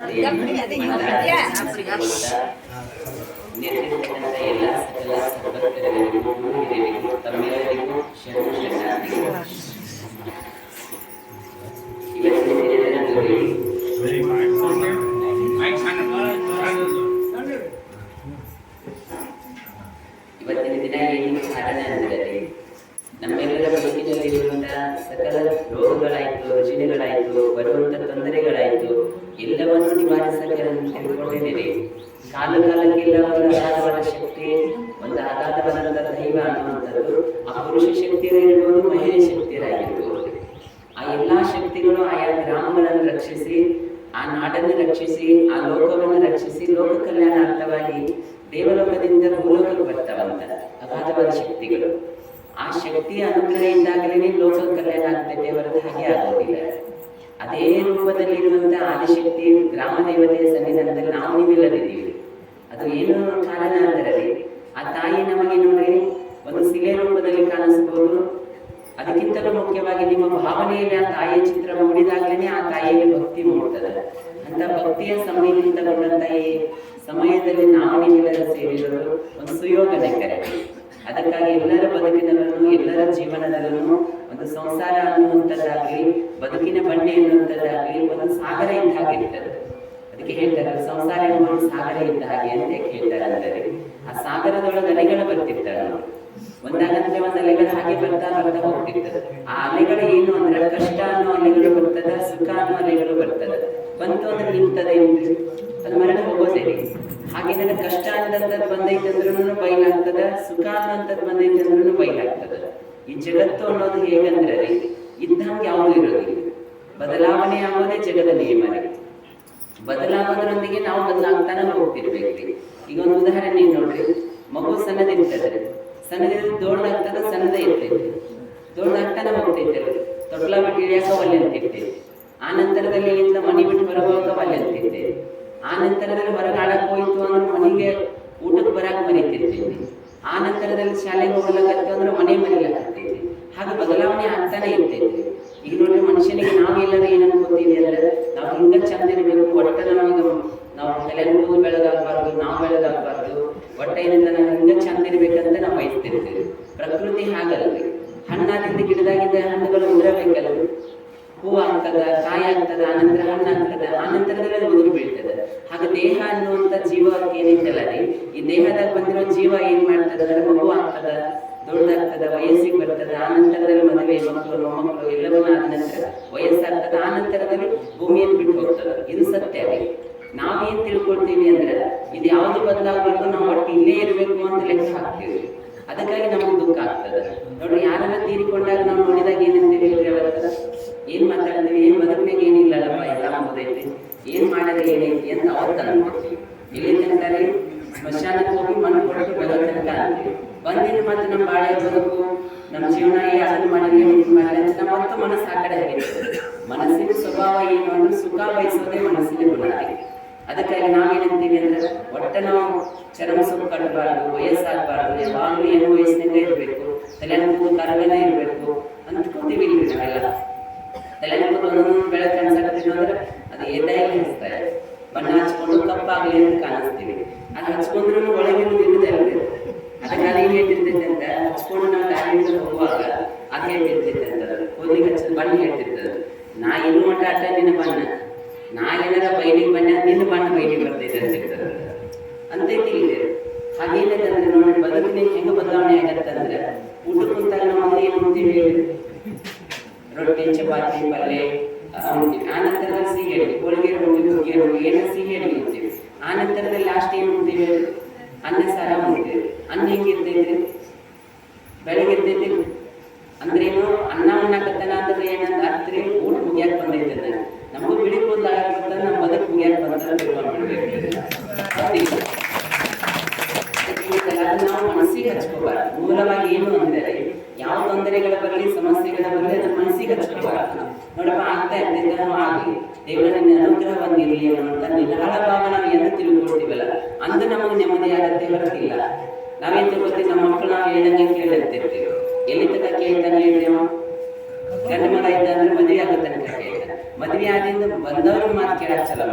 ತಮ್ಮೆಲ್ಲರಿಗೂ ಶರಣು ಶರಣಾರ್ಥಿಗಳು ಸಕಲ ರೋಗಗಳಾಯ್ತು ರುಜಿನಗಳಾಯ್ತು ಬರುವಂತ ತೊಂದರೆಗಳಾಯ್ತು, ಎಲ್ಲವನ್ನು ನಿವಾರಿಸಲು ತೆಗೆದುಕೊಂಡಿದ್ದೇವೆ ಕಾಲ ಕಾಲಕ್ಕೆ ಒಂದು ಅಗಾಧವಾದ ಶಕ್ತಿ ಒಂದು ದೈವ ಅನ್ನುವಂಥದ್ದು ಆ ಪುರುಷ ಶಕ್ತಿಯರಿರ್ಬೋದು ಮಹಿಳೆ ಶಕ್ತಿಯರಾಗಿತ್ತು ಆ ಎಲ್ಲಾ ಶಕ್ತಿಗಳು ಆಯಾ ಗ್ರಾಮಗಳನ್ನು ರಕ್ಷಿಸಿ, ಆ ನಾಡನ್ನು ರಕ್ಷಿಸಿ, ಆ ಲೋಕವನ್ನು ರಕ್ಷಿಸಿ, ಲೋಕ ಕಲ್ಯಾಣಾರ್ಥವಾಗಿ ದೇವಲೋಕದಿಂದ ಭೂಲೋಕಕ್ಕೆ ಬರ್ತಾವಂತ ಅಗಾಧವಾದ ಶಕ್ತಿಗಳು. ಆ ಶಕ್ತಿಯ ಅನುಗ್ರಹದಿಂದಾಗಲೇ ಲೋಕ ಕಲ್ಯಾಣ ಆಗ್ತೈತೆ ಹೊರತು ಹಾಗೆ ಆಗೋದಿಲ್ಲ. ಅದೇ ರೂಪದಲ್ಲಿರುವಂತ ಆದಿಶಕ್ತಿ ಗ್ರಾಮ ದೇವತೆಯ ಸನ್ನಿಧಾನದಲ್ಲಿ ನಾವು ನೀವಿಲ್ಲದಿದ್ದೀವಿ. ಅದು ಏನು ಕಾರಣ ಅಂದರೆ ಆ ತಾಯಿ ನಮಗೆ ನೋಡ್ರಿ, ಒಂದು ಸಿಲೆ ರೂಪದಲ್ಲಿ ಕಾಣಿಸ್ಬೋದು. ಅದಕ್ಕಿಂತಲೂ ಮುಖ್ಯವಾಗಿ ನಿಮ್ಮ ಭಾವನೆಯಲ್ಲಿ ಆ ತಾಯಿಯ ಚಿತ್ರ ಮೂಡಿದಾಗಲೇ ಆ ತಾಯಿಯಲ್ಲಿ ಭಕ್ತಿ ಮೂಡ್ತದೆ. ಅಂತ ಭಕ್ತಿಯ ಸಂಬಂಧಿತಗೊಂಡಂತ ಈ ಸಮಯದಲ್ಲಿ ನಾವು ನೀವೆಲ್ಲ ಸೇರಿರೋದು ಒಂದು ಸುಯೋಗದ ಕರೆ. ಅದಕ್ಕಾಗಿ ಎಲ್ಲರ ಬದುಕಿನಲ್ಲೂ, ಎಲ್ಲರ ಜೀವನದಲ್ಲೂ ಒಂದು ಸಂಸಾರ ಅನ್ನುವಂಥದ್ದಾಗಲಿ, ಬದುಕಿನ ಬಂಡೆ ಅನ್ನುವಂಥದ್ದಾಗಲಿ ಒಂದು ಸಾಗರ ಇದ್ದ ಹಾಗೆ ಇರ್ತದೆ ಅದಕ್ಕೆ ಹೇಳ್ತಾರೆ ಸಂಸಾರ ಸಾಗರ ಇದ್ದ ಹಾಗೆ ಅಂತ ಹೇಳ್ತಾರೆ ಅಂದರೆ, ಆ ಸಾಗರದೊಳಗೆ ಅಲೆಗಳು ಬರ್ತಿರ್ತಾರೆ ನೋಡಿ. ಒಂದಾಗಂದ್ರೆ ಒಂದು ಅಲೆಗಳು ಹಾಗೆ ಬರ್ತಾ ಬರ್ತಾ ಹೋಗ್ತಿರ್ತದೆ. ಆ ಅಲೆಗಳು ಏನು ಅಂದ್ರೆ, ಕಷ್ಟ ಅನ್ನೋ ಅಲೆಗಳು ಬರ್ತದ, ಸುಖ ಅನ್ನೋ ಅಲೆಗಳು ಬರ್ತದ. ಬಂತು ಅಂದ್ರೆ ನಿಂತದೆ ಅದು ಮರಣ ಹೋಗೋದೇ ಹಾಗೆ ನನಗೆ ಕಷ್ಟ ಅಂತಂದ್ರೆ ಬಂದೈತೆ ಅಂದ್ರೂ ಬಯಲಾಗ್ತದ ಮನೆ ಅಂದ್ರೂ ಬಯಲಾಗ್ತದ ಈ ಜಗತ್ತು ಅನ್ನೋದು ಹೇಗಂದ್ರೆ, ಇದ್ದಂಗೆ ಯಾವುದು ಇರೋದಿಲ್ಲ. ಬದಲಾವಣೆ ಆಗೋದೇ ಜಗದ ನಿಯಮ ಬದಲಾವಣೆಯೊಂದಿಗೆ ನಾವು ಬದಲಾಗ್ತಾನೆ ಹೋಗ್ತಿರ್ಬೇಕ್ರಿ ಈಗ ಒಂದು ಉದಾಹರಣೆ ನೋಡ್ರಿ. ಮಗು ಸಣ್ಣದಿರ್ತದೆ. ಸಣ್ಣದಿಂದ ದೊಡ್ಡದಾಗ್ತದ, ಸಣ್ಣದ ಇರ್ತೈತಿ ದೊಡ್ಡದಾಗ್ತಾನೆ ಹೋಗ್ತೈತೆ. ತೊಟ್ಲ ಬಿಟ್ಟು ಇಳಿಯಾಕ ಒಲ್ಲೆ ಅಂತಿರ್ತೇವೆ ಆ ನಂತರದಲ್ಲಿ ಇಲ್ಲಿಂದ ಮನೆ ಬಿಟ್ಟು ಬರಬೇಕು ಒಲ್ಲೆ ಅಂತಿರ್ತೇವೆ ಆ ನಂತರದಲ್ಲಿ ಹೊರಗಾಡಕ್ಕೆ ಹೋಯ್ತು ಅಂದ್ರೆ ಮನೆಗೆ ಊಟಕ್ಕೆ ಬರಾಕ್ ಮರಿತಿರ್ತೀವಿ. ಆ ನಂತರದಲ್ಲಿ ಶಾಲೆಗೆ ಹೋಗ್ಲಕತ್ತು ಅಂದ್ರೆ ಮನೆ ಮರಿಲಕತ್ತೈತಿ ಹಾಗೆ ಬದಲಾವಣೆ ಆಗ್ತಾನೆ ಇರ್ತೈತಿ. ಈಗ ನೋಡ್ರಿ ಮನುಷ್ಯನಿಗೆ ನಾವೆಲ್ಲರೂ ಏನ್ ಅನ್ಕೋತೀವಿ ಅಂದ್ರೆ ನಾವು ಹಿಂಗ ಚಂದ ಇರಬೇಕು, ಒಟ್ಟ ನಮಗೆ ನಾವು ತಲೆನೂರು ಬೆಳಗಾಗಬಾರ್ದು ನಾವು ಬೆಳಗಾಗಬಾರ್ದು ಒಟ್ಟ ಏನಿಲ್ಲ ನಾವು ಹಿಂಗ ಚಂದ ಇರ್ಬೇಕಂತ ನಾವು ಬಯಸ್ತಿರ್ತೀವಿ. ಪ್ರಕೃತಿ ಹಾಗಲ್ರಿ ಹಣ್ಣಾದಿಂದ ಗಿಡದಾಗಿದ್ದ ಹಣ್ಣುಗಳು ಉದುರಬೇಕಲ್ಲ ಹೂ ಆಗ್ತದ ಕಾಯಿ ಆಗ್ತದ ಆನಂತರ ಹಣ್ಣು ಆಗ್ತದ ಆನಂತರದಲ್ಲಿ ಅದು ಬೀಳ್ತದ. ಹಾಗೆ ದೇಹ ಅನ್ನುವಂಥ ಜೀವ ಏನೈತಲ್ಲ ರೀ ಈ ದೇಹದಾಗ ಬಂದಿರೋ ಜೀವ ಏನ್ ಮಾಡ್ತದ? ಅಂದ್ರೆ ಮಗು ಆಗ್ತದ, ದೊಡ್ಡದಾಗ್ತದ, ವಯಸ್ಸಿಗೆ ಬರ್ತದ ಆನಂತರದಲ್ಲಿ ಮದುವೆ, ಮಕ್ಕಳು, ಮೊಮ್ಮಕ್ಕಳು ಎಲ್ಲವನ್ನೂ ಆದ ನಂತರ ವಯಸ್ಸಾಗ್ತದ ಆನಂತರದಲ್ಲಿ ಭೂಮಿಯನ್ನು ಬಿಟ್ಟು ಹೋಗ್ತದ. ಇದು ಸತ್ಯ ರೀ. ನಾವೇನ್ ತಿಳ್ಕೊಳ್ತೀವಿ ಅಂದ್ರೆ, ಇದು ಯಾವ್ದು ಬದಲಾಗಬೇಕು ನಾವು ಒಟ್ಟು ಇಲ್ಲೇ ಇರಬೇಕು ಅಂತ ಲೆಕ್ಕ ಹಾಕ್ತೀವಿ. ಅದಕ್ಕಾಗಿ ನಮಗೆ ದುಃಖ ಆಗ್ತದೆ. ನೋಡಿ ಯಾರನ್ನ ತೀರಿಕೊಂಡಾಗ ನಾವು ನೋಡಿದಾಗ ಏನಂತೀವಿ ಹೇಳಿದ್ರೆ ಅವತ್ತ? ಏನ್ ಮಾತಾಡ್ತೀವಿ ಏನ್ ಬದುಕಿನಾಗ ಏನಿಲ್ಲಲ್ಲಪ್ಪ, ಎಲ್ಲ ಮುಗ್ದೈತಿ. ಏನ್ ಮಾಡಿದ್ರೆ ಏನೈತಿ ಅಂತ ಅವತ್ತ ಅನ್ಕೊಳ್ತೀವಿ ಇಲ್ಲಿ ತನಕ ರೀ ಸ್ಮಶಾನಕ್ಕೆ ಹೋಗಿ ಮನ ಕೊಟ್ಟು ಬರೋ ತನಕ ಬಂದಿನ ಮತ್ತೆ ನಮ್ಮ ಬಾಳೆ ಬದುಕು, ನಮ್ಮ ಜೀವನ ಅದನ್ನು ಮಾಡಿದ್ರೆ ಇದು ಮಾಡಿದ್ರೆ ಅಂತ ನಮ್ಮ ಮತ್ತು ಮನಸ್ಸು ಆ ಕಡೆ ಮನಸ್ಸಿನ ಸ್ವಭಾವ ಏನು ಅಂದ್ರೆ ಸುಖ ಬಯಸೋದೇ ಮನಸ್ಸಿನ ಗುಣ ಅದಕ್ಕಾಗಿ ನಾವೇನಂತೀವಿ ಅಂದ್ರೆ, ಒಟ್ಟೆ ನಾವು ಚರ್ಮ ಸುಖ ಕಟ್ಟಬಾರ್ದು ವಯಸ್ಸಾಗಬಾರ್ದು, ಯಾವಾಗಲೂ ಏನು ವಯಸ್ಸಿನಿಂದ ಇರಬೇಕು, ತಲೆನೋವು ಕರಗನೇ ಇರಬೇಕು ಅಂತ ಇಲ್ಲಿ ನಾವೆಲ್ಲ. ತಲೆನೋವು ಒಂದೊಂದು ಬೆಳಕು ಕಾಣಿಸ್ತೀವಿ ಅಂದ್ರೆ ಅದು ಎದ್ದಾಗಿ ಅನಿಸ್ತಾರೆ ಬಣ್ಣ ಹಚ್ಕೊಂಡು ಕಪ್ಪಾಗಲಿ ಅಂತ ಕಾಣಿಸ್ತೀವಿ. ಅದು ಹಚ್ಕೊಂಡ್ರೂ ಒಳಗಿರೋದು ಇರುವುದೇ ಅದಕ್ಕಾಗಿ ಏನ್ ಹೇಳ್ತಿರ್ತೈತೆ ಅಂತ? ಹಚ್ಕೊಂಡು ನಾವು ದಾರಿಯಿಂದ ಹೋಗುವಾಗ ಅದು ಹೇಳ್ತಿರ್ತೈತೆ ಅಂತ ಕೂದಲಿಗೆ ಹಚ್ಚ ಬಣ್ಣ ಹೇಳ್ತಿರ್ತದೆ ನಾ ಇನ್ನು ಮಟ್ಟ ಅಟ್ಟ ನಿನ್ನ ಬಣ್ಣ? ನಾ ಏನಾರ ಬೈಲಿಗೆ ಬಣ್ಣ ನಿನ್ನ ಬಣ್ಣ ಬೈಲಿಗೆ ಬರ್ತೈತೆ ಅಂತ ಹೇಳ್ತಾರೆ. ಅಂತ ಇದೆ ಹಾಗೇನಿದೆ ಅಂದ್ರೆ ನೋಡಿ ಬದುಕಿನ ಹೆಂಗ ಬದಲಾವಣೆ ಆಗತ್ತೆ ಅಂದ್ರೆ ಊಟ ಕುಂತಾಗ ನಾವು ಏನು ಅಂತೀವಿ ರೊಟ್ಟಿ ಚಪಾತಿ ಪಲ್ಯ ಆ, ಉಣ್ತೀವಿ ಆ ನಂತರದಲ್ಲಿ ಸಿಹಿ ಅಡಿಗೆ ಹೋಳಿಗೆ ಹೋಳಿಗೆ ಹುಗ್ಗಿ ಹೋಳಿಗೆ ಏನೋ ಸಿಹಿ ಅಡಿಗೆ ಉಣ್ತೀವಿ ಆ ನಂತರದಲ್ಲಿ ಲಾಸ್ಟ್ ಏನು ಉಣ್ತೀವಿ ಅನ್ನ ಸಾರ ಉಣ್ತೀವಿ ಅನ್ನ ಹೆಂಗಿರ್ತೈತಿ ಬೆಳಗ್ಗೆ ಇರ್ತೈತಿ ಅಂದ್ರೇನು ಅನ್ನ ಉಣ್ಣಕತ್ತನ ಅಂದ್ರೆ ಏನಂತ ಅರ್ಥ ರೀ ಊಟ ಮುಗಿಯಾಕ ಬಂದೈತೆ ಅಂತ ನಮಗೂ ಬಿಳಿ ಕೂದಲು ಆಗತ್ತ ನಮ್ಮ ಬದುಕು ಮುಗಿಯಾಕ ಬಂತ ತಿಳ್ಕೊಂಡ್ಬಿಡ್ಬೇಕು ಅದನ್ನ ನಾವು ಮನಸ್ಸಿಗೆ ಹಚ್ಕೋಬಾರ್ದು ಮೂಲವಾಗಿ ಏನು ಅಂದರೆ ಯಾವ ತೊಂದರೆಗಳ ಬರಲಿ ಸಮಸ್ಯೆಗಳ ಬರಲಿ ಅದನ್ನ ನೋಡಪ್ಪ ಆಗ್ತಾ ಇರ್ತೈತೆ ನಾವು ದೇವರನ್ನ ಅನುಗ್ರಹ ಬಂದಿರಲಿ ಅನ್ನುವಂಥ ನಿರಾಳ ಭಾವ ನಾವು ಎಂದು ತಿಳ್ಕೊಳ್ತೀವಲ್ಲ ಅಂದು ನಮಗೆ ನೆಮ್ಮದಿ ಆಗತ್ತೆ ಹೊರತಿಲ್ಲ ನಾವೇನ್ ತಿಳ್ಕೊತೀವಿ ನಮ್ಮ ಮಕ್ಕಳು ನಾವು ಹೇಳಂಗೆ ಕೇಳಿರ್ತಿರ್ತೀವಿ ಎಲ್ಲಿ ತನಕ ಕೇಳ್ತಾನೆ ಹೇಳ್ತೇವ ಗಂಡ ಮಗ ಮದುವೆ ಆದಿಂದ ಬಂದವ್ರ ಮಾತು ಕೇಳಕ್ ಚಲೋ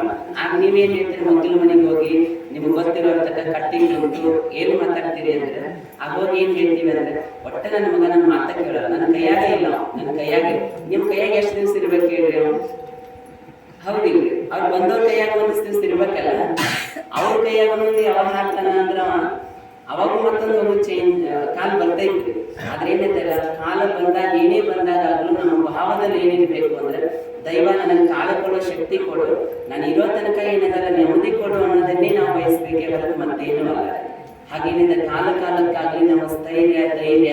ಆಗ ನೀವೇನ್ ಹೇಳ್ತೀರಿ? ಮಕ್ಕಳ ಮನೆಗೆ ಹೋಗಿ ನಿಮ್ಗೆ ಗೊತ್ತಿರೋ ಕಟ್ಟಿಂಗ್ ಉಂಟು ಏನು ಮಾತಾಡ್ತೀರಿ ಅಂದ್ರೆ ಹೋಗಿ ಏನ್ ಹೇಳ್ತೀವಿ ಅಂದ್ರೆ, ಒಟ್ಟ ನನ್ನ ಮಗ ನನ್ನ ಮಾತ ಕೇಳಲ್ಲ. ನನ್ನ ಕೈಯಾಗೆ ಇಲ್ಲ ನನ್ನ ಕೈಯಾಗೆ ನಿಮ್ ಕೈಯಾಗ ಎಷ್ಟು ದಿವಸ ಇರ್ಬೇಕು ಹೇಳ್ರಿ ಅವ್ನು? ಹೌದಿಲ್ರಿ ಅವ್ರು ಬಂದವ್ರ ಕೈಯಾಗ ಒಂದಿಷ್ಟು ದಿವಸ ಇರ್ಬೇಕಲ್ಲ. ಅವ್ರ ಕೈಯಾಗ ಒಂದೊಂದು ಯಾವಾಗ ಹಾಕ್ತಾನ ಅಂದ್ರೆ ಅವ ಅವಾಗ ಮತ್ತೊಂದು ಒಂದು ಚೇಂಜ್ ಕಾಲ ಬರ್ತೈತ್ರಿ ಆದ್ರೆ ಏನೈತಲ್ಲ ಕಾಲ ಬಂದಾಗ, ಏನೇ ಬಂದಾಗ ಆದ್ರೂ ನಮ್ಮ ಭಾವದಲ್ಲಿ ಏನಿರ್ಬೇಕು ಅಂದ್ರೆ ದೈವ ನನಗೆ ಕಾಲ ಕೊಡೋ ಶಕ್ತಿ ಕೊಡು. ನಾನು ಇರೋ ತನಕ ಏನಿದಲ್ಲ ನೆಮ್ಮದಿ ಕೊಡು ಅನ್ನೋದನ್ನೇ ನಾವು ಬಯಸ್ಬೇಕೇ ಹೊರತು ಮತ್ತೇನು ಅಲ್ಲ. ಹಾಗೇನಿದೆ ಕಾಲ ಕಾಲಕ್ಕಾಗಿ ನಮ್ಮ ಸ್ಥೈರ್ಯ ಧೈರ್ಯ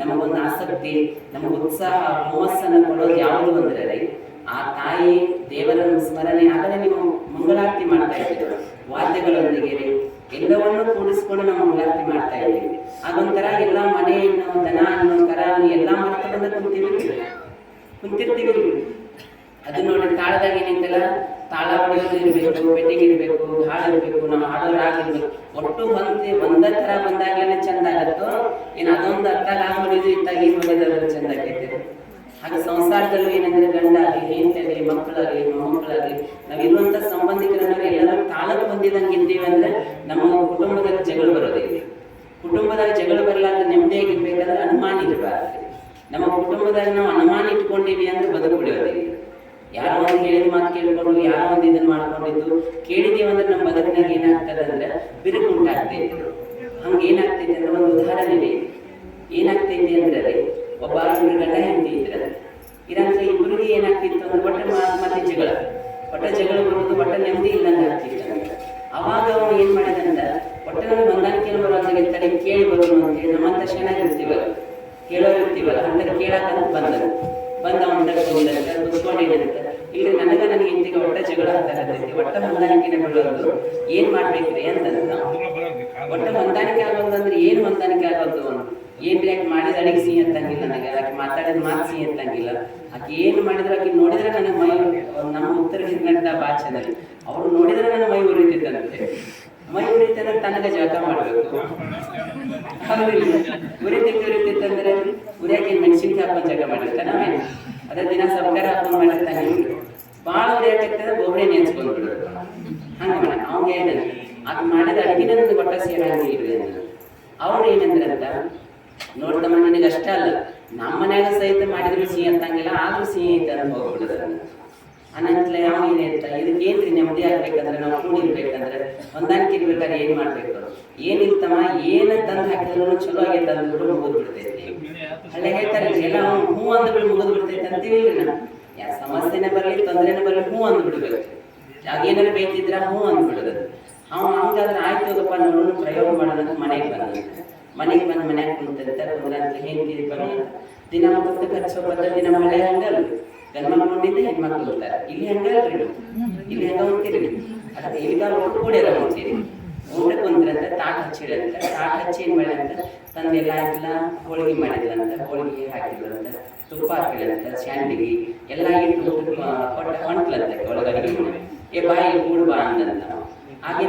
ನಮಗೊಂದು ಆಸಕ್ತಿ ನಮಗೆ ಉತ್ಸಾಹ ಹುಮ್ಮಸ್ಸನ್ನು ಕೊಡೋದು ಯಾವುದು ಅಂದ್ರೆ ರೀ, ಆ ತಾಯಿ ದೇವರನ್ನು ಸ್ಮರಣೆ ಆಗಲೇ ನೀವು ಮಂಗಳಾರತಿ ಮಾಡ್ತಾ ಇದ್ದೀವಿ ವಾದ್ಯಗಳೊಂದಿಗೆ ರೀ, ಎಲ್ಲವನ್ನೂ ಕೂಡಿಸ್ಕೊಂಡು ನಾವು ಮಂಗಳಾರತಿ ಮಾಡ್ತಾ ಇದ್ದೀವಿ. ಅದೊಂಥರ ಎಲ್ಲ ಮನೆಯನ್ನು ದನ ಅನ್ನೋ ಕರ ಎಲ್ಲ ಮಾಡ್ತಾ ಬಂದ ಕುಂತಿರ್ತೀವಿ ಕುಂತಿರ್ತೀವಿ. ಅದು ನೋಡಿ ತಾಳದಾಗ ಏನಿತ್ತಲ್ಲ? ತಾಳ ಹೊಡೆಯೋದು ಇರ್ಬೇಕು ಬೆಟ್ಟಿಗೆ ಇರಬೇಕು ಇರಬೇಕು ನಾವು ಹಾಡೋ ಒಟ್ಟು ಒಂದೇ ಒಂದ ತರ ಬಂದಾಗ್ಲೇನೆ ಚಂದ ಆಗತ್ತೋ? ಏನು ಅದೊಂದು ಅರ್ಥ ಆ ಹೊಡೆದು ಇತ್ತಾಗ ಈ ಚಂದ ಆಗೈತೆ ಹಾಗೆ ಸಂಸಾರದಲ್ಲೂ ಏನಂದ್ರೆ ಗಂಡ ಆಗಲಿ ಹೆಂಡತಿ ಮಕ್ಕಳಾಗಲಿ, ಮೊಮ್ಮಕ್ಕಳಾಗಲಿ, ನಾವಿರುವಂತ ಸಂಬಂಧಿಕರನ್ನ ಎಲ್ಲರೂ ತಾಳಕ್ಕೆ ಬಂದಿದಂಗೆ ಇದ್ದೀವಿ ಅಂದ್ರೆ ನಮ್ಮ ಕುಟುಂಬದಲ್ಲಿ ಜಗಳ ಬರೋದಿಲ್ಲ ಕುಟುಂಬದಾಗ ಜಗಳ ಬರಲಾರ್ದ ನೆಮ್ಮದಿಯಾಗಿರ್ಬೇಕಂದ್ರೆ ಅನುಮಾನ ಇರಬಾರ್ದು. ನಮ್ಮ ಕುಟುಂಬದಾಗ ನಾವು ಅನುಮಾನ ಇಟ್ಕೊಂಡಿವಿ ಅಂದ್ರೆ ಬದುಕು ಉಳಿಯೋದಿಲ್ಲ ಯಾರೋ ಒಂದು ಹೇಳಿದ ಮಾತು ಕೇಳ್ಕೊಂಡು ಯಾರೋ ಒಂದು ಇದನ್ನ ಮಾಡ್ಕೊಂಡಿದ್ದು? ಕೇಳಿದೀವಿ ಅಂದ್ರೆ ನಮ್ಮ ಬದುಕಿನಾಗ ಏನಾಗ್ತದೆ ಅಂದ್ರೆ ಬಿರುಕು ಉಂಟಾಗ್ತೈತಿ ಹಂಗೆ ಏನಾಗ್ತೈತಿ ಅಂದ್ರೆ ಒಂದು ಉದಾಹರಣೆ ಏನಾಗ್ತೈತಿ ಅಂದ್ರೆ ಒಬ್ಬ ಇವ್ರ ಗಂಡ ಹೆಂಡತಿ ಇದ್ರೆ ಇರಂದ್ರೆ ಇಬ್ಬರಿಗೆ ಏನಾಗ್ತಿತ್ತು ಅಂದ್ರೆ ಒಟ್ಟ ಮಾ- ಮತ್ತೆ ಜಗಳ. ಒಟ್ಟ ಜಗಳ ಬರುವುದು ಒಟ್ಟ ನೆಮ್ಮದಿ ಇಲ್ಲಂಗೆ ಆಗ್ತಿತ್ತು. ಅವಾಗ ಅವನು ಏನ್ ಮಾಡಿದಂತ ಒಟ್ಟ ನಮ್ಗೆ ಹೊಂದಾಣಿಕೆ ಬರೋದಾಗಿ ತಡೆ ಕೇಳಿ ನಮ್ಮ ಅಂತೇಳಿ ನಮ್ಮಂತ ಚೆನ್ನಾಗಿರ್ತೀವಲ್ಲ ಕೇಳೋರು ಇರ್ತೀವಲ್ಲ ಅಂದ್ರೆ ಕೇಳಕ್ಕಂತ ಬಂದರು. ಬಂದ ಅವನ ಕುತ್ಕೊಂಡಿದ್ದಂತ ಇಲ್ಲಿ ನನಗ ನನಗೆ ಇಂದಿಗೆ ಒಟ್ಟ ಜಗಳ ಅಂತ ಆಗ್ತಾರತೈತಿ ಒಟ್ಟ ಹೊಂದಾಣಿಕೆನೆ ಬರೋದು ಏನ್ ಮಾಡ್ಬೇಕ್ರಿ ನಾವು ಒಟ್ಟ ಹೊಂದಾಣಿಕೆ ಆಗೋದು ಅಂದ್ರೆ ಏನ್ ಹೊಂದಾಣಿಕೆ ಆಗೋದು? ಏನ್ ರೀ ಮಾಡಿದ ಅಡಿಗೆ ಸಿಹಿ ಅಂತಂಗಿಲ್ಲ ನನಗೆ. ಆಕೆ ಮಾತಾಡಿದ ಮಾತು ಸಿಹಿ ಅಂತಂಗಿಲ್ಲ. ಆಕೆ ಏನ್ ಮಾಡಿದ್ರು ಆಕೆ ನೋಡಿದ್ರೆ ನನಗೆ ಮೈ ನಮ್ಮ ಉತ್ತರ ಕನ್ನಡ ಭಾಷೆನಲ್ಲಿ ಅವ್ರು ನೋಡಿದ್ರೆ ನನ್ನ ಮೈ ಉರಿತಿದ್ದಂತೆ. ಮೈ ಉರಿತಂದ್ರೆ ತನಗ ಜಳಕ ಮಾಡ್ಬೇಕು. ಉರಿತಿತ್ತು ಉರಿತಿತ್ತಂದ್ರೆ ಉರಿಯಾಕೆ ಮೆಣಸಿನ್ಕಾಯಿ ಹಾಕೊಂಡು ಜಗ ಮಾಡಿರ್ತಾನೆ? ಅದೇ ದಿನ ಸರ್ಕಾರ ಹಾಕೊಂಡು ಮಾಡಿರ್ತಾನೆ. ಭಾಳ ಉರಿಯಾಕತ್ತಂದ್ರೆ ಬೋಬಡೆ ನೆನ್ಸ್ಕೊಂಡು ಬಿಡೋದು ಹಂಗ ಅವ್ನು ಹೇಳಿದ ಅದು ಮಾಡಿದ ಅಡಿಗೆನ ನನಗೆ ಒಟ್ಟ ಸೇರಂಗಿಲ್ರಿ ಅಂತ ಅವ್ರು ಏನಂದ್ರೆ ಅಂತ ನೋಡ್ದಮ್ಮ, ನಿನಗೆ ಅಷ್ಟ ಅಲ್ಲ. ನಮ್ಮ ಮನ್ಯಾಗ ಸಹಿತ ಮಾಡಿದ್ರು ಸಿಹಿ ಅಂತಂಗಿಲ್ಲ, ಆದ್ರೂ ಸಿಹಿ ಐತೆ ಅಂತ ಹೋಗ್ಬಿಡುದ ಅನಂತಲೇ ಅವ ಏನಂತ ಇದಕ್ಕೆ ಏನ್ರಿ ನೆಮ್ಮದಿ ಆಗ್ಬೇಕಂದ್ರೆ, ನಾವು ಕೂಡಿರ್ಬೇಕಂದ್ರೆ ಹೊಂದಾಣಿಕೆ ಇರ್ಬೇಕಾದ್ರೆ ಏನ್ ಮಾಡ್ಬೇಕು? ಏನಿಲ್ತಮ್ಮ ಏನ ತಂದು ಹಾಕಿದ್ರು ಚಲೋ ಆಗಿ ತಂದ್ಬಿಟ್ಟು ಮುಗಿದ್ಬಿಡ್ತೈತಿ. ಅಲ್ಲೇ ಹೇಳ್ತಾರೆ ಎಲ್ಲ ಅವ್ನು ಹ್ಞೂ ಅಂದ್ಬಿಟ್ಟು ಮುಗಿದ್ ಅಂತೀವಿ ನಾವು. ಸಮಸ್ಯೆನೇ ಬರಲಿ ತೊಂದರೆನೇ ಬರಲಿ ಹ್ಞೂ ಅಂದ್ಬಿಡ್ಬೇಕು ಏನಾರು ಬೈತಿದ್ರ ಹ್ಞೂ ಅಂದ್ಬಿಡೋದು ಅವ್ ಹಂಗಾದ್ರೆ ಆಯ್ತು ಹೋಗಪ್ಪ ನೋಡೋಣ ಪ್ರಯೋಗ ಮಾಡೋಣ ಮನೆಗೆ ಬಂದ ಮನೆಗೆ ಬಂದು ಮನ್ಯಾಗ ಕುಂತಿರ್ತಾರೆ ಹೆಂಡತಿ ಬಂದ ದಿನ ಮಕ್ಕಳು ಖರ್ಚು ಪದ್ಧತಿ ದಿನ ಹಳೆ ಹಂಗಲ್ಲ. ಗಂಡ ನೋಡಿದ್ರೆ ಹೆಣ್ಮಕ್ಳು ಬರ್ತಾರೆ ಇಲ್ಲಿ ಹಂಗಲ್ರಿ. ಇಲ್ಲಿ ಹಂಗ ಹೋಗ್ತೀರಿ ಅದ ಈಗ ಒಟ್ಟು ಕೂಡಿರ ಹೋಗ್ತೀರಿ ಊಟ ಕುಂತ್ರಂತ ತಾಟ್ ಹಚ್ಚಿಡಂತ ತಾಟ್ ಹಚ್ಚಿ ಏನ್ ಮಾಡ್ಯಂತ? ತಂದೆಲ್ಲ ಹಾಕಿಲ್ಲ ಹೋಳಿಗೆ ಮಾಡಿದ್ರಂತ ಹೋಳಿಗೆ ಹಾಕಿದ್ರಂತ ತುಪ್ಪ ಹಾಕಿರಂತೆ ಸ್ಯಾಂಡಿಗೆ, ಎಲ್ಲ ಇಟ್ಟು ಕೊಟ್ಟ ಹೊಂಟ್ಲಂತ ಒಳಗಡೆ ಏ ಬಾಯಿ ಕೂಡು ಬಾ ಅಂದಂತ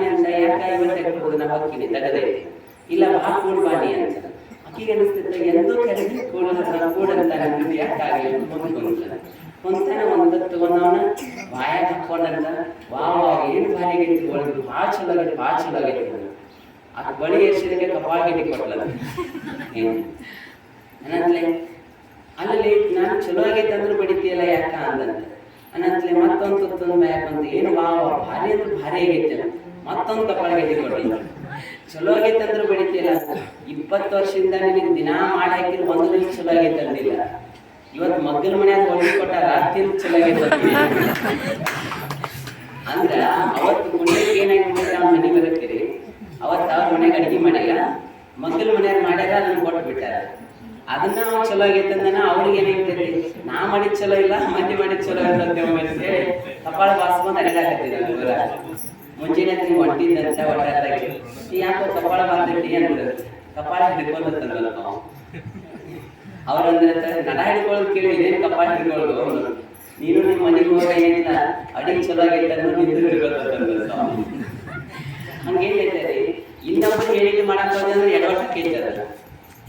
ಅಂತ ಯಾಕ ಇವತ್ತೆ ಕೊಡುದು ನಾವು ಹೋಗ್ತೀನಿ ತಗದೇ ಇಲ್ಲ, ಬಾ ಕೂಡು ಬಾನಿ ಅಂತ. ಅಕ್ಕಿಗೆ ಅನಿಸ್ತಿತ್ತು ಎಂದೂ ಕರೆದು ಕೂಡ ಕೂಡಂತ ನಮ್ಗೆ ಯಾಕಾಗಲಿ ಕುಂತ್ಕೊಂಡ್ಲ ಕುಂತಾನ ಒಂದು ತಗೊಂಡವನ ಬಾಯಾಗ ಹಾಕೊಂಡಂತ ವಾ ವಾ ಏನ್ ಆಗೈತಿ ಒಳಗೆ ಭಾಳ ಚಲೋ ಆಗೈತಿ ಭಾಳ ಚಲೋ ಆಗೈತೆ ಆ ಬಳಿ ಎಷ್ಟಿದಕ್ಕೆ ಕಪಾಳಗಿಟಿ ಕೊಟ್ಲ ಅನ್ನತ್ಲೆ ಅಲ್ಲಿ ನಾನು ಚಲೋ ಆಗೈತೆ ಅಂದ್ರೆ ಬಡಿತೀಯಲ್ಲ ಯಾಕ ಅಂದಂತೆ. ಅನ್ನತ್ಲೆ ಮತ್ತೊಂದು ತುತ್ತೊಂದು ಬ್ಯಾಕ್ ಅಂತ ಏನು ವಾ ವಾ ಭಾರಿ ಅಂದ್ರೆ ಭಾರಿ ಆಗೈತೆ ಮತ್ತೊಂದು ಕಪಾಳಗಿಟಿ ಕೊಡಿ ಚಲೋ ಆಗೈತೆ ಅಂದ್ರೆ ಬಡಿತೀಯಲ್ಲ ಇಪ್ಪತ್ತು ವರ್ಷದಿಂದ ನಿನಗೆ ದಿನಾ ಮಾಡಿ ಒಂದು ದಿನ ಚಲೋ ಆಗೈತೆ ಅಂದಿಲ್ಲ. ಇವತ್ತು ಮಗ್ಗಲ ಮನ್ಯಾಗ ಒಳಗೆ ಕೊಟ್ಟ ರಾತ್ರಿ ಚಲೋ ಆಗೈತೆ. ಅಂದ್ರ ಅವತ್ತು ಮುಂದಕ್ಕೆ ಏನಾಗಿ ನಾವು ಮನೆ ಬರುತ್ತೀರಿ ಅವತ್ತು ಅವ್ರ ಮನೆಗೆ ಅಡಿಗೆ ಮಾಡಿಲ್ಲ. ಮಗ್ಗಲ ಮನ್ಯಾಗ ಮಾಡ್ಯಾರ ಅದನ್ನ ಕೊಟ್ಟು ಬಿಟ್ಟಾರ ಅದನ್ನ ನಾವು ಚಲೋ ಆಗೈತೆ ಅಂದನ ಅವ್ರಿಗೆ ಏನಾಗ್ತೈತಿ? ನಾ ಮಾಡಿದ್ ಚಲೋ ಇಲ್ಲ ಮಂದಿ ಮಾಡಿದ್ ಚಲೋ ಇಲ್ಲ ಅಂತ ಹೇಳಿ ಕಪಾಳ ಬಾಸ್ಕೊಂಡು ಅಡಗಾಕತ್ತಿರ ಮುಂಜಾನೆ ನೀವು ಹೊಟ್ಟಿದ್ದಂತ ಒಟ್ಟಾಗಿ ಯಾಕೋ ಕಪಾಳ ಬಾರ್ತೈತಿ ಅಂದ್ರು ಕಪಾಳ ಹಿಡ್ಕೊಂಡಂತಂದ್ರಲ್ಲ ನಾವು ಅವ್ರಂದ್ರೆ ನಡ ಹಿಡ್ಕೊಳ್ಳೋದು ಕೇಳಿ, ಇದೇನು ಕಪಾಳ ಹಿಡ್ಕೊಳ್ಳೋದು ಅವ್ರು. ನೀನು ನಿಮ್ಮ ಮನೆಗೆ ಹೋಗ ಏನಿಲ್ಲ, ಅಡಿಗೆ ಚಲೋ ಆಗೈತೆ ಅನ್ನೋ ನಿಂತು ಹಿಡ್ಕೊಳ್ತಾರೆ ಹಂಗೇನೈತೆ ರೀ ಇನ್ನೊಬ್ರು ಹೇಳಿಕೆ ಮಾಡಕ್ ಹೋದ್ರೆ ಎರಡು ಎಡವಟ್ಟು ಕೇಳ್ತದ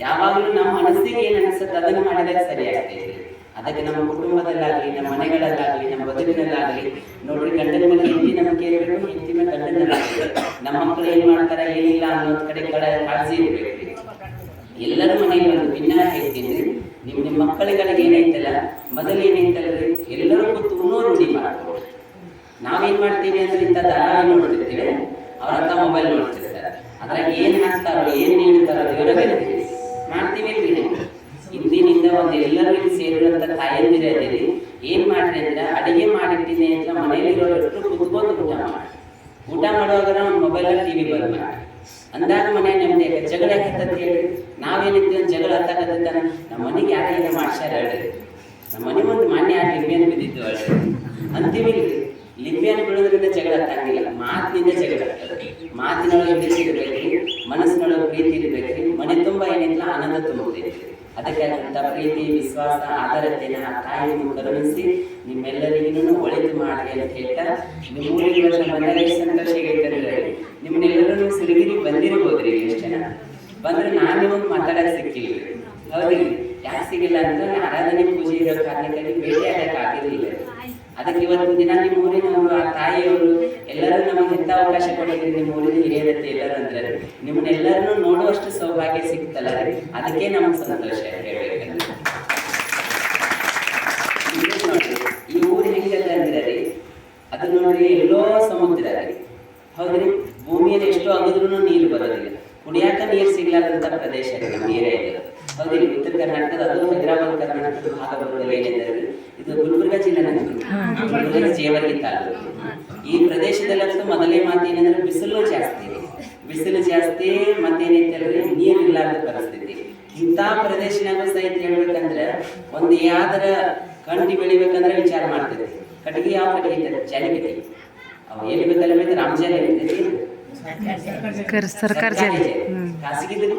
ಯಾವಾಗಲೂ ನಮ್ಮ ಮನಸ್ಸಿಗೆ ಏನು ಅನಿಸುತ್ತೆ ಅದನ್ನು ಮಾಡಿದಾಗ ಸರಿ ಆಗ್ತೈತಿ. ಅದಕ್ಕೆ ನಮ್ಮ ಕುಟುಂಬದಲ್ಲಾಗಲಿ, ನಮ್ಮ ಮನೆಗಳಲ್ಲಾಗಲಿ, ನಮ್ಮ ಬದುಕಿನಲ್ಲಾಗಲಿ, ನೋಡ್ರಿ ಗಂಡನ ಮೇಲೆ ಹೆಂಡತಿ ನಂಬಿಕೆ ಇರಬೇಕು, ಹೆಂಡತಿ ಮೇಲೆ ಗಂಡನ ನಮ್ಮ ಮಕ್ಕಳು ಏನು ಮಾಡ್ತಾರೆ, ಏನಿಲ್ಲ ಅನ್ನೋ ಕಡೆ ಕಾಳಜಿ ಇರಬೇಕು. ಎಲ್ಲರ ಮನೆಯಲ್ಲಿ ಒಂದು ಭಿನ್ನ ಹೇಳ್ತೀನಿ ನಿಮ್ಮ ನಿಮ್ಮ ಮಕ್ಕಳಿಗಳಿಗೆ ಏನೈತಲ್ಲ ಮೊದಲು ಏನೈತಲ್ರಿ ಎಲ್ಲರೂ ಕೂತು ರೂಢಿ ಮಾಡ್ಬೋದು. ನಾವೇನ್ ಮಾಡ್ತೀವಿ ಅಂದ್ರೆ ಇಂಥ ಧಾರಾವಾಹಿ ನೋಡ್ತಿರ್ತೀವಿ. ಅವ್ರ ಹತ್ರ ಮೊಬೈಲ್ ನೋಡ್ತಿರ್ತಾರೆ. ಅದ್ರಾಗ ಏನ್ ಹಾಕ್ತಾರೋ, ಏನ್ ನೀಡ್ತಾರೋ ದೇವರಿಗೆ ಮಾಡ್ತೀವಿ ಇಂದಿನಿಂದ ಒಂದು ಎಲ್ಲರೂ ಸೇರಿದಂತ ತಾಯಂದಿರ ಅದೀರಿ ಏನ್ ಮಾಡ್ರಿ ಅಂದ್ರೆ ಅಡಿಗೆ ಮಾಡಿಟ್ಟಿನಿ ಅಂತ ಮನೆಯಲ್ಲಿರೋ ಎಲ್ಲರೂ ಕುತ್ಕೊಂಡು ಊಟ ಮಾಡಿ ಊಟ ಮಾಡುವಾಗ ಮೊಬೈಲ್ ಟಿವಿ ಬಂದ್ ಮಾಡಿ ಅಂದಾಗ ಮನೆ ನಮ್ದು ಜಗಳ ಯಾಕಂತ ಹೇಳಿ. ನಾವೇನಿದ್ವಿ ಜಗಳ ಹತ್ತಾಕತ್ತ ನಮ್ಮ ಮನೆಗೆ ಯಾರ ಮಾಡ್ಸ್ಯಾರ ಹೇಳ್ರಿ ನಮ್ಮ ಮನೆ ಒಂದು ಮಾನ್ಯ ಲಿಂಬಿಯನ್ನು ಬಿದ್ದಿದ್ದು ಹೇಳ್ರಿ ಅಂತೀವಿ ಲಿಂಬಿಯನ್ನು ಬಿಡೋದ್ರಿಂದ ಜಗಳ ತಂಗಿಲ್ಲ ಮಾತಿನಿಂದ ಜಗಳ. ಮಾತಿನೊಳಗೆ ಬಿಸಿ ಇರಬೇಕು, ಮನಸ್ಸಿನೊಳಗೆ ಪ್ರೀತಿ ಇರಬೇಕು. ಮನೆ ತುಂಬ ಏನಿಲ್ಲ, ಆನಂದ ತುಂಬುತ್ತೆ ಅದಕ್ಕೆ ಅಂತ ಪ್ರೀತಿ, ವಿಶ್ವಾಸ ಆಧಾರತೆಯನ್ನು ಆ ತಾಯಿಯನ್ನು ಕರುಣಿಸಿ ನಿಮ್ಮೆಲ್ಲರಿಗೂ ಒಳಿತು ಮಾಡಲಿ ಅಂತ ಹೇಳ್ತಾ, ನಿಮ್ಮ ಊರಿಗೆ ಇವತ್ತು ಬಂದಾಗ ಎಷ್ಟು ಸಂತೋಷ ಆಗೈತೆ ನಿಮ್ಮನ್ನೆಲ್ಲರೂ ಸಿರಿಗಿರಿ ಬಂದಿರ್ಬೋದ್ರಿ ಎಷ್ಟು ಜನ. ಬಂದ್ರೆ ನಾನು ನಿಮಗೆ ಮಾತಾಡಕ್ ಸಿಕ್ಕಿಲ್ಲ. ಹೌದ್ರಿ? ಯಾಕೆ ಸಿಗಿಲ್ಲ ಅಂದ್ರೆ ಆರಾಧನೆ ಪೂಜೆ ಇರೋ ಕಾರಣಕ್ಕಾಗಿ ಭೇಟಿ ಆಗಕ್ಕೆ ಆಗಿರಲಿಲ್ಲ ಅದಕ್ಕೆ ಇವತ್ತು ದಿನ ನಿಮ್ಮ ಊರಿನವರು ಆ ತಾಯಿಯವರು ಎಲ್ಲರೂ ನಮಗೆ ಎಂತ ಅವಕಾಶ ಕೊಟ್ಟಿದ್ದೀರಿ ನಿಮ್ಮ ಊರಿನ ಹಿರಿಯರತ್ತೆ ಎಲ್ಲರೂ ಅಂದ್ರೆ? ನಿಮ್ಮನ್ನೆಲ್ಲರನ್ನೂ ನೋಡುವಷ್ಟು ಸೌಭಾಗ್ಯ ಸಿಗ್ತಲ್ಲ ಅದಕ್ಕೆ ನಮ್ಮ ಸಂತೋಷ ಈ ಊರು ಹೆಂಗದ ಅಂದ್ರೆ ರೀ, ಅದು ನೋಡ್ರಿ ಎಲ್ಲೋ ಸಮುದ್ರ ರೀ. ಹೌದ್ರಿ? ಭೂಮಿಯಲ್ಲಿ ಎಷ್ಟು ಅಗದ್ರೂ ನೀರು ಬರೋದಿಲ್ಲ. ಕುಡಿಯಾಕ ನೀರು ಸಿಗ್ಲಾರ್ದಂತ ಪ್ರದೇಶ ರೀ ನಮ್ಮ ಏರಿಯಾ ಇದು ಹೌದಿಲ್ಲ ಉತ್ತರ ಕರ್ನಾಟಕದ ಅದು ಹೈದರಾಬಾದ್ ಕರ್ನಾಟಕದ ಭಾಗ ಬರೋದಿಲ್ಲ ಏನಿದೆ ರೀ? ಇದು ಗುಲ್ಬರ್ಗ ಜಿಲ್ಲೆ ಗುಲ್ಬರ್ಗ ಜೇವರ್ಗಿ ತಾಲೂಕು ಈ ಪ್ರದೇಶದಲ್ಲಂತೂ ಮೊದಲೇ ಮಾತು ಏನಂದ್ರೆ ಬಿಸಿಲು ಜಾಸ್ತಿ ಇದೆ. ಬಿಸಿಲು ಜಾಸ್ತಿ ಮತ್ತೇನೈತಲ್ರಿ ನೀರು ಇರ್ಲಾರ್ದ ಪರಿಸ್ಥಿತಿ. ಇಂಥ ಪ್ರದೇಶನಾಗ ಸಹಿತ ಹೇಳ್ಬೇಕಂದ್ರೆ ಒಂದು ಯಾವ್ದರ ಕಂಟಿ ಬೆಳಿಬೇಕಂದ್ರೆ ವಿಚಾರ ಮಾಡ್ತೀವಿ ಕಟ್ಟಿಗೆ ಯಾವ ಕಟ್ಟಿಗೆ ಐತೆ ಜಾಲಿಗಟ್ಟಿ ಅವು ಎಲ್ಲಿ ಬೇಕಲ್ಲ ಬೇಕು ರಾಮಜಾಲಿ ಐತೈತಿ ಸರ್ಕಾರ ಖಾಸಗಿ ಖಾಸಗಿದ್ರಿ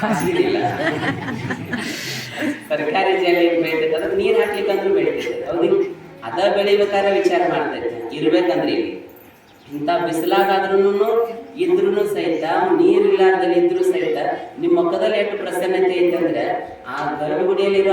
ಖಾಸಗಿದಿಲ್ಲ ಬೆಳಿತೈತೆ ಅದಕ್ಕೆ ನೀರು ಹಾಕ್ಲಿಕ್ಕಂದ್ರೂ ಬೆಳಿತೈತೆ ಹೌದು. ಅದ ಬೆಳಿಬೇಕಾದ್ರೆ ವಿಚಾರ ಮಾಡ್ತೈತೆ ಇರ್ಬೇಕಂದ್ರೆ ಇಲ್ಲಿ. ಇಂಥ ಬಿಸಿಲಾಗಾದ್ರೂ ಇದ್ರೂ ಸಹಿತ, ನೀರು ಇಲ್ಲಾರ್ದಲ್ಲಿ ಇದ್ರೂ ಸಹಿತ, ನಿಮ್ಮ ಮುಖದಲ್ಲಿ ಎಷ್ಟು ಪ್ರಸನ್ನತೆ ಐತೆ ಅಂದ್ರೆ, ಆ ಗರ್ಭಗುಡಿಯಲ್ಲಿರೋ